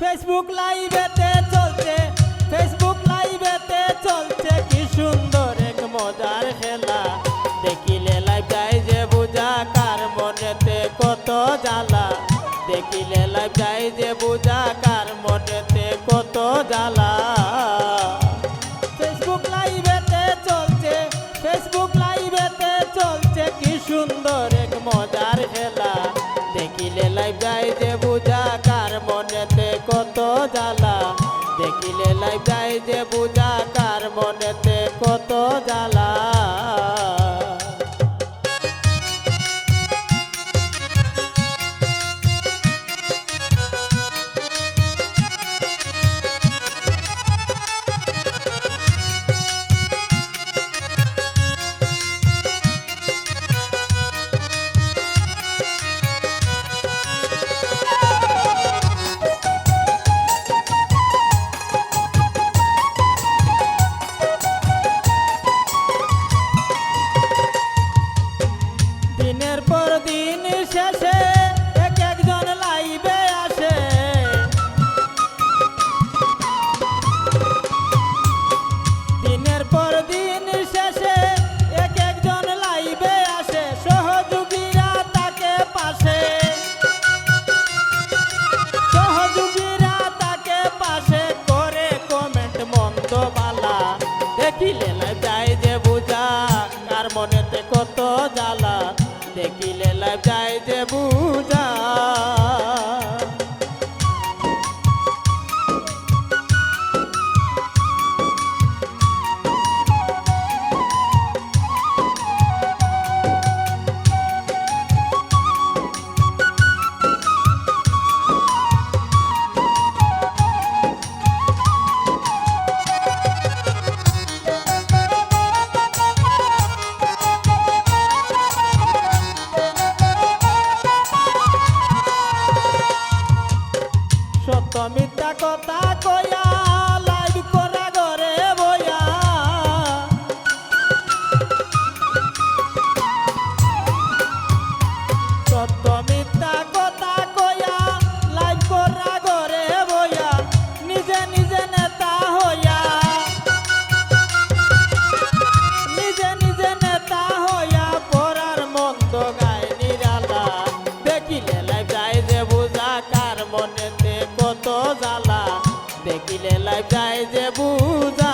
Facebook লাইভেতে চলছে Facebook লাইভেতে চলছে, কি সুন্দর এক মজার খেলা। দেখিলে লাইভ যায় যে বুঝা, কার মনেতে কত জ্বালা। দেখিলে লাইভ যায় যে বুঝা, কার মনেতে কত জ্বালা। ফেসবুক লাইভেতে চলছে ফেসবুক লাইভেতে চলছে, কি সুন্দর যে বুঝা তার মনেতে কত জ্বালা। যায় সত্য মিথ্যা কথা কয়া যে বুঝা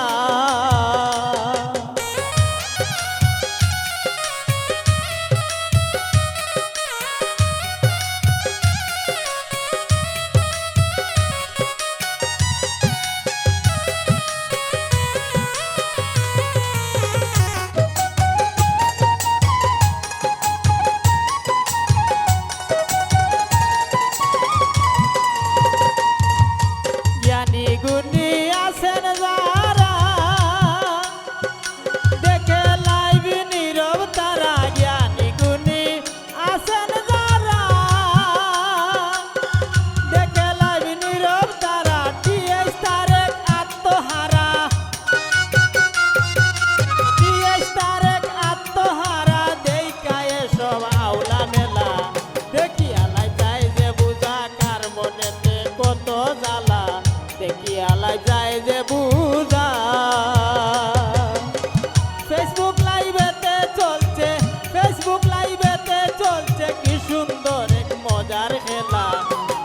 ফেসবুক লাইভেতে চলছে ফেসবুক লাইভেতে চলছে, কি সুন্দর এক মজার খেলা।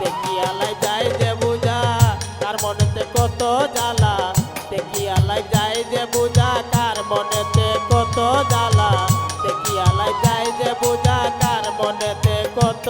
দেখিয়ালাই আলাই যায় যে বুঝা, তার মনেতে কত জ্বালা। দেখি আলাই যায় যে বুঝা, তার মনেতে কত জ্বালা। দেখিয়ালাই আলাই যায় যে বুঝা, তার মনেতে কত